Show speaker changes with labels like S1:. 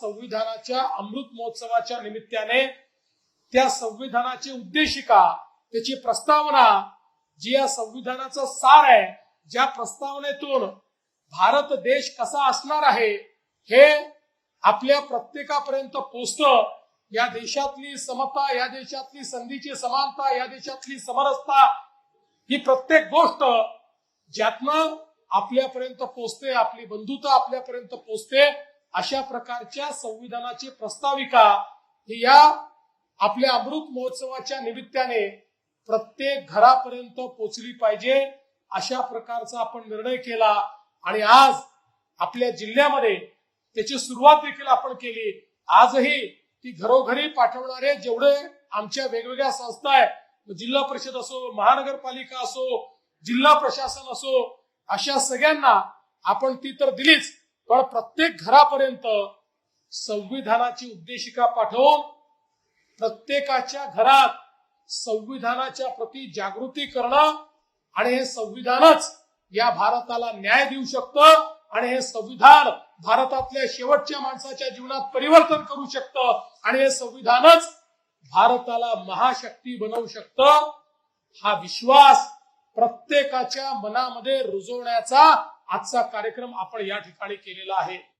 S1: संविधानाच्या अमृत महोत्सवाच्या निमित्ताने त्या संविधानाची उद्देशिका त्याची प्रस्तावना जी या संविधानाचा सार आहे ज्या प्रस्तावनेतून भारत देश कसा असणार आहे हे आपल्या प्रत्येकापर्यंत पोचत. या देशातली समता या देशातली संधीची समानता या देशातली समरसता ही प्रत्येक गोष्ट ज्यातनं आपल्यापर्यंत पोचते आपली बंधुता आपल्यापर्यंत पोचते अशा प्रकारच्या संविधानाची प्रस्ताविका ही या आपल्या अमृत महोत्सवाच्या निमित्ताने प्रत्येक घरापर्यंत पोचली पाहिजे अशा प्रकारचा आपण निर्णय केला आणि आज आपल्या जिल्ह्यामध्ये त्याची सुरुवात देखील आपण केली. आजही ती घरोघरी पाठवणारे जेवढे आमच्या वेगवेगळ्या संस्था आहेत जिल्हा परिषद असो महानगरपालिका असो जिल्हा प्रशासन असो अशा सगळ्यांना आपण ती तर दिलीच. पण प्रत्येक घरापर्यंत संविधानाची उद्देशिका पाठवून प्रत्येकाच्या घरात संविधानाच्या प्रती जागृती करणं आणि हे संविधानच या भारताला न्याय देऊ शकतं आणि हे संविधान भारतातल्या शेवटच्या माणसाच्या जीवनात परिवर्तन करू शकतं आणि हे संविधानच भारताला महाशक्ती बनवू शकतं. हा विश्वास प्रत्येकाच्या मनामध्ये रुजवण्याचा आजचा कार्यक्रम आपण या ठिकाणी केलेला आहे.